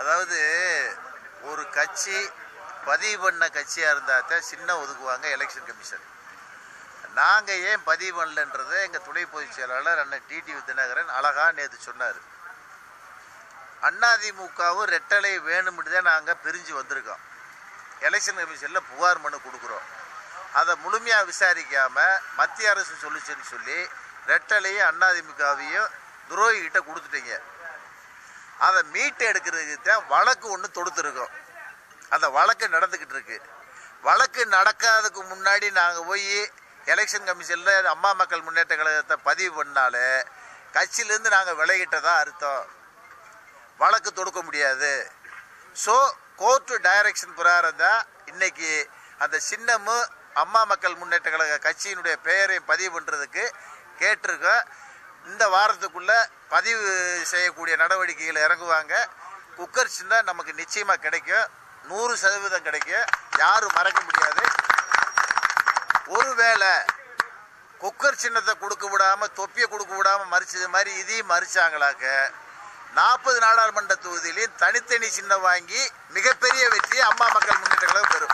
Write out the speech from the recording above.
அதாவது ஒரு கட்சி பதிவு பண்ண கட்சியாக இருந்தால் தான் சின்ன ஒதுக்குவாங்க எலெக்ஷன் கமிஷன் நாங்கள் ஏன் பதிவு பண்ணலன்றதை எங்கள் துணை பொதுச் செயலாளர் அண்ணன் டிடி தினகரன் அழகா நேற்று சொன்னார். அதிமுகவும் ரெட்டலை வேணும்னு தான் நாங்கள் பிரிஞ்சு வந்திருக்கோம். எலெக்ஷன் கமிஷனில் புகார் மனு கொடுக்குறோம். அதை முழுமையாக விசாரிக்காமல் மத்திய அரசு சொல்லிச்சுன்னு சொல்லி ரெட்டலையும் அதிமுகவையும் துரோகிகிட்ட கொடுத்துட்டீங்க. அதை மீட்டு எடுக்கிறதுக்கு தான் வழக்கு ஒன்று தொடுத்துருக்கோம் அந்த வழக்கு நடந்துக்கிட்டு இருக்கு. வழக்கு நடக்காததுக்கு முன்னாடி நாங்கள் போய் எலெக்ஷன் கமிஷனில் அம்மா மக்கள் முன்னேற்ற கழகத்தை பதிவு பண்ணாலே கட்சியிலேருந்து நாங்கள் விலகிட்டதா அர்த்தம். வழக்கு தொடுக்க முடியாது. ஸோ கோர்ட்டு டைரக்ஷன் பிரகாரம் தான் இன்னைக்கு அந்த சின்னமும் அம்மா மக்கள் முன்னேற்ற கழக கட்சியினுடைய பெயரையும் பதிவு பண்ணுறதுக்கு கேட்டிருக்கோம். இந்த வாரத்துக்குள்ளே பதிவு செய்யக்கூடிய நடவடிக்கைகள் இறங்குவாங்க. குக்கர் சிந்தா நமக்கு நிச்சயமாக கிடைக்கும். நூறு சதவீதம் கிடைக்கும். யாரும் மறக்க முடியாது. ஒருவேளை குக்கர் சின்னத்தை கொடுக்க விடாமல் தொப்பியை கொடுக்க விடாமல் மறிச்சது மாதிரி இதையும் மறிச்சாங்களாக்க நாற்பது நாடாளுமன்ற தொகுதியிலையும் தனித்தனி சின்னம் வாங்கி மிகப்பெரிய வெற்றி அம்மா மக்கள் முன்னேற்ற கழகம் பெறும்.